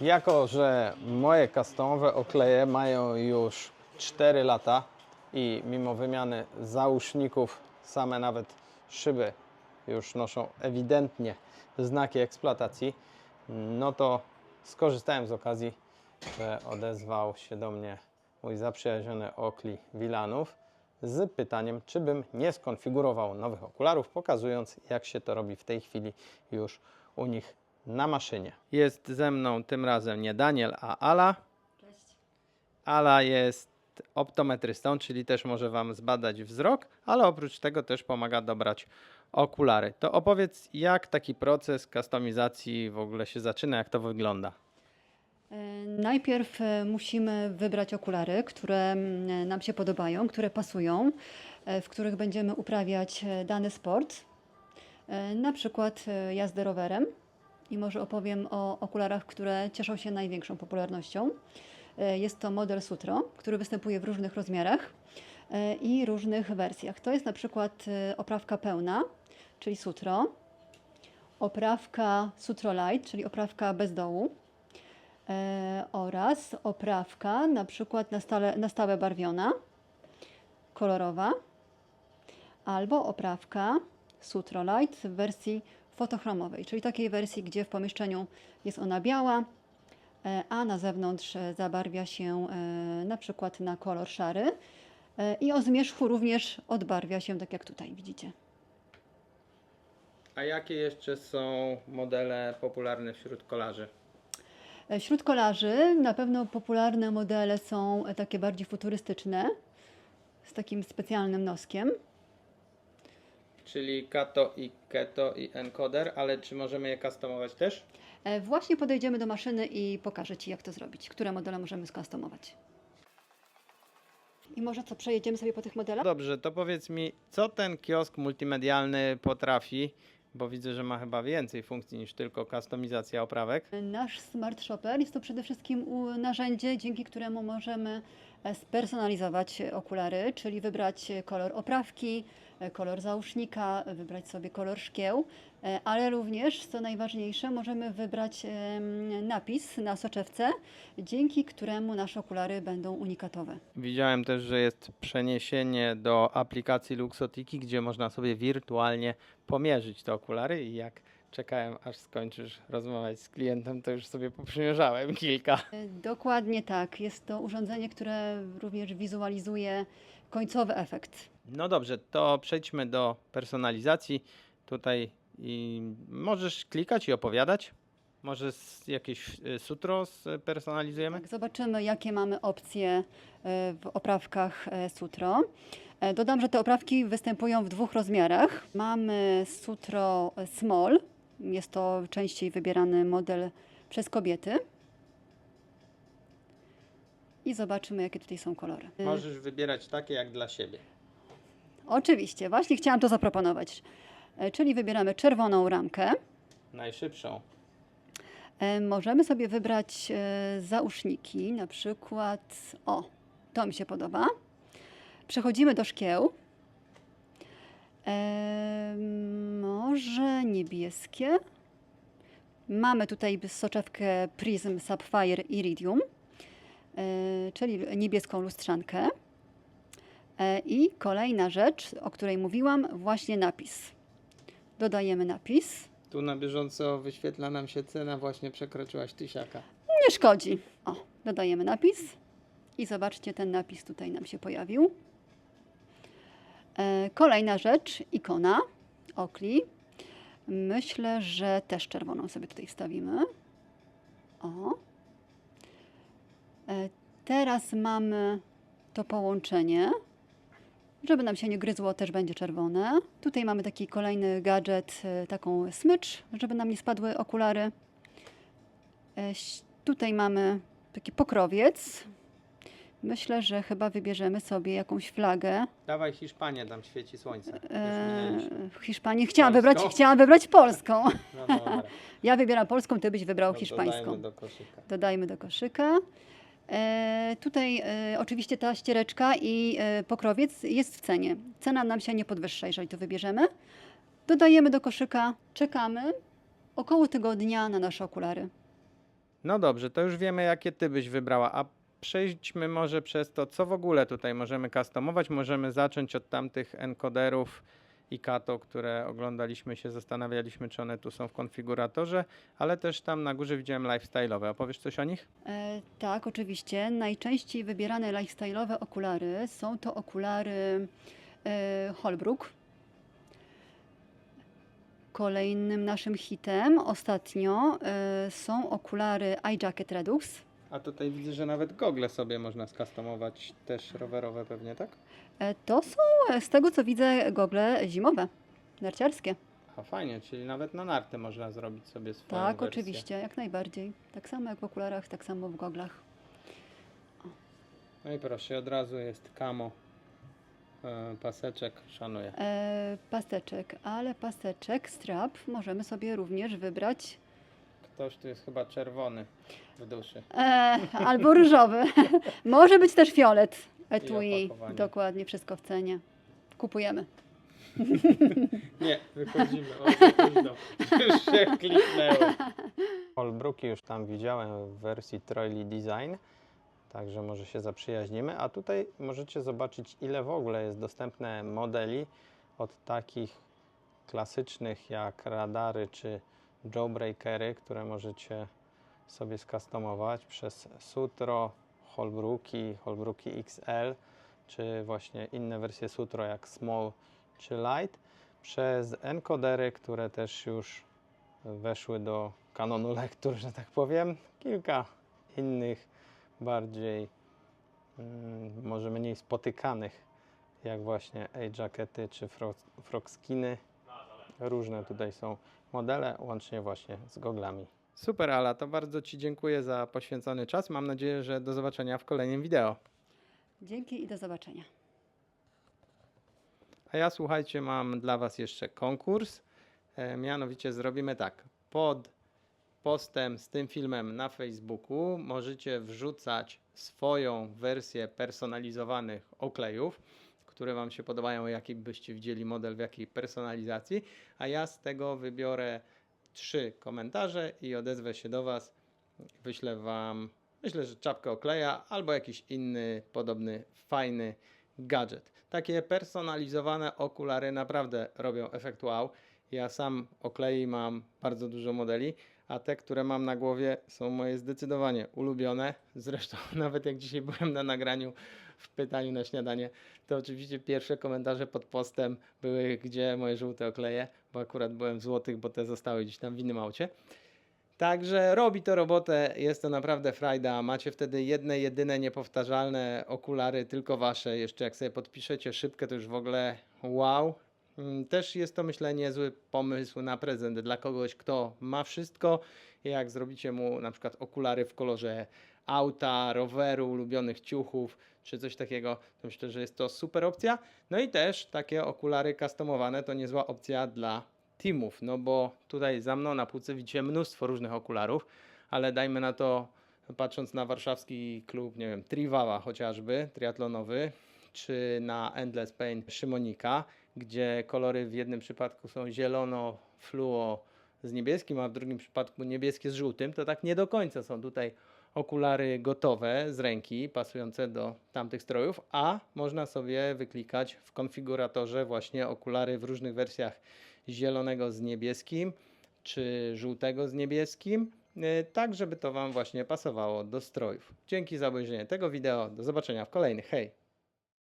Jako, że moje customowe okleje mają już 4 lata i mimo wymiany załóżników same nawet szyby już noszą ewidentnie znaki eksploatacji, no to skorzystałem z okazji, że odezwał się do mnie mój zaprzyjaźniony Okli Wilanów z pytaniem, czy bym nie skonfigurował nowych okularów, pokazując jak się to robi w tej chwili już u nich na maszynie. Jest ze mną tym razem nie Daniel, a Ala. Cześć. Ala jest optometrystą, czyli też może Wam zbadać wzrok, ale oprócz tego też pomaga dobrać okulary. To opowiedz, jak taki proces kustomizacji w ogóle się zaczyna, jak to wygląda. E, Najpierw e, musimy wybrać okulary, które nam się podobają, które pasują, e, w których będziemy uprawiać dany sport, na przykład jazdę rowerem. I może opowiem o okularach, które cieszą się największą popularnością. E, Jest to model Sutro, który występuje w różnych rozmiarach e, i różnych wersjach. To jest na przykład e, oprawka pełna, czyli Sutro, oprawka Sutro Light, czyli oprawka bez dołu, oraz oprawka na przykład na na stałe barwiona, kolorowa, albo oprawka Sutro Light w wersji fotochromowej, czyli takiej wersji, gdzie w pomieszczeniu jest ona biała, e, a na zewnątrz e, zabarwia się e, na przykład na kolor szary i o zmierzchu również odbarwia się, tak jak tutaj widzicie. A jakie jeszcze są modele popularne wśród kolarzy? Wśród kolarzy na pewno popularne modele są takie bardziej futurystyczne, z takim specjalnym noskiem. Czyli Kato i Keto i encoder, ale czy możemy je customować też? E, Właśnie podejdziemy do maszyny i pokażę Ci, jak to zrobić, które modele możemy skustomować. I może co, przejedziemy sobie po tych modelach? Dobrze, to powiedz mi, co ten kiosk multimedialny potrafi, bo widzę, że ma chyba więcej funkcji niż tylko kustomizacja oprawek. Nasz Smart Shopper jest to przede wszystkim u- narzędzie, dzięki któremu możemy e, spersonalizować e, okulary, czyli wybrać e, kolor oprawki, e, kolor załóżnika, e, wybrać sobie kolor szkieł, e, ale również, co najważniejsze, możemy wybrać napis na soczewce, dzięki któremu nasze okulary będą unikatowe. Widziałem też, że jest przeniesienie do aplikacji Luxotiki, gdzie można sobie wirtualnie pomierzyć te okulary i jak czekałem aż skończysz rozmawiać z klientem, to już sobie poprzymierzałem kilka. E, Dokładnie tak. Jest to urządzenie, które również wizualizuje końcowy efekt. No dobrze, to przejdźmy do personalizacji. Tutaj i możesz klikać i opowiadać. Może jakieś y, sutro spersonalizujemy? Tak, zobaczymy, jakie mamy opcje e, w oprawkach e, Sutro. E, Dodam, że te oprawki występują w dwóch rozmiarach. Mamy Sutro Small, jest to częściej wybierany model przez kobiety. I zobaczymy, jakie tutaj są kolory. E, Możesz wybierać takie jak dla siebie. Oczywiście, właśnie chciałam to zaproponować. E, Czyli wybieramy czerwoną ramkę. Najszybszą. E, Możemy sobie wybrać zauszniki, na przykład, o, to mi się podoba. Przechodzimy do szkieł. Może niebieskie. Mamy tutaj soczewkę Prism Sapphire Iridium, czyli niebieską lustrzankę. E, I kolejna rzecz, o której mówiłam, właśnie napis. Dodajemy napis. Tu na bieżąco wyświetla nam się cena, właśnie przekroczyłaś tysiaka. Nie szkodzi. O, dodajemy napis i zobaczcie, ten napis tutaj nam się pojawił. E, kolejna rzecz, ikona Okli. Myślę, że też czerwoną sobie tutaj wstawimy. O. Teraz mamy to połączenie. Żeby nam się nie gryzło, też będzie czerwone. Tutaj mamy taki kolejny gadżet, e, taką smycz, żeby nam nie spadły okulary. E, Tutaj mamy taki pokrowiec. Myślę, że chyba wybierzemy sobie jakąś flagę. Dawaj Hiszpanię, tam świeci słońce. Już E, w Hiszpanii chciałam Polską? wybrać, chciałam wybrać polską. No Ja wybieram polską, ty byś wybrał to hiszpańską. dodajmy do koszyka. Dodajmy do koszyka. E, tutaj e, oczywiście ta ściereczka i e, pokrowiec jest w cenie. Cena nam się nie podwyższa, jeżeli to wybierzemy. Dodajemy do koszyka, czekamy około tygodnia na nasze okulary. No dobrze, to już wiemy, jakie ty byś wybrała, a przejdźmy może przez to, co w ogóle tutaj możemy customować. Możemy zacząć od tamtych encoderów i kato, które oglądaliśmy się, zastanawialiśmy, czy one tu są w konfiguratorze, ale też tam na górze widziałem lifestyle'owe. Opowiesz coś o nich? E, tak, oczywiście. Najczęściej wybierane lifestyle'owe okulary są to okulary e, Holbrook. Kolejnym naszym hitem ostatnio e, są okulary iJacket Redux. A tutaj widzę, że nawet gogle sobie można skustomować, też rowerowe pewnie, tak? E, to są, e, z tego co widzę, gogle zimowe, narciarskie. A fajnie, czyli nawet na narty można zrobić sobie swoją Tak, wersję. oczywiście, jak najbardziej. Tak samo jak w okularach, tak samo w goglach. No i proszę, od razu jest kamo, e, paseczek, szanuję. E, paseczek, ale paseczek, strap możemy sobie również wybrać Ktoś tu jest chyba czerwony w duszy. e, albo różowy. Może być też fiolet. Etui, opakowanie. dokładnie, wszystko w cenie. Kupujemy. Nie, wychodzimy, o, późno. Już się kliknęło. Holbrooki już tam widziałem w wersji Troily Design, także może się zaprzyjaźnimy. A tutaj możecie zobaczyć, ile w ogóle jest dostępne modeli od takich klasycznych jak radary czy jawbreakery, które możecie sobie skustomować przez Sutro, Holbrooki, Holbrooki XL, czy właśnie inne wersje Sutro jak Small czy Light, przez encodery, które też już weszły do kanonu lektur, że tak powiem. Kilka innych bardziej, mm, może mniej spotykanych, jak właśnie A-jackety czy fro- frogskiny. Różne tutaj są modele, łącznie właśnie z goglami. Super, Ala, to bardzo Ci dziękuję za poświęcony czas. Mam nadzieję, że do zobaczenia w kolejnym wideo. Dzięki i do zobaczenia. A ja słuchajcie, mam dla Was jeszcze konkurs. E, mianowicie zrobimy tak. Pod postem z tym filmem na Facebooku możecie wrzucać swoją wersję personalizowanych oklejów, które Wam się podobają, jaki byście widzieli model w jakiej personalizacji, a ja z tego wybiorę trzy komentarze i odezwę się do Was. Wyślę Wam, myślę, że czapkę okleja albo jakiś inny podobny, fajny gadżet. Takie personalizowane okulary naprawdę robią efekt wow. Ja sam oklei mam bardzo dużo modeli, a te, które mam na głowie są moje zdecydowanie ulubione. Zresztą nawet jak dzisiaj byłem na nagraniu w pytaniu na śniadanie, to oczywiście pierwsze komentarze pod postem były, gdzie moje żółte okleje, bo akurat byłem w złotych, bo te zostały gdzieś tam w innym aucie. Także robi to robotę, jest to naprawdę frajda. Macie wtedy jedne, jedyne, niepowtarzalne okulary, tylko wasze. Jeszcze jak sobie podpiszecie szybkę, to już w ogóle wow. Mm, Też jest to myślę niezły pomysł na prezent dla kogoś, kto ma wszystko. Jak zrobicie mu na przykład okulary w kolorze auta, roweru, ulubionych ciuchów czy coś takiego, to myślę, że jest to super opcja. No i też takie okulary customowane to niezła opcja dla teamów, no bo tutaj za mną na półce widzicie mnóstwo różnych okularów, ale dajmy na to, patrząc na warszawski klub, nie wiem, Triwała chociażby, triatlonowy, czy na Endless Pain Szymonika, gdzie kolory w jednym przypadku są zielono, fluo z niebieskim, a w drugim przypadku niebieskie z żółtym, to tak nie do końca są tutaj okulary gotowe z ręki, pasujące do tamtych strojów, a można sobie wyklikać w konfiguratorze właśnie okulary w różnych wersjach zielonego z niebieskim, czy żółtego z niebieskim, y, tak żeby to Wam właśnie pasowało do strojów. Dzięki za obejrzenie tego wideo. Do zobaczenia w kolejnych. Hej!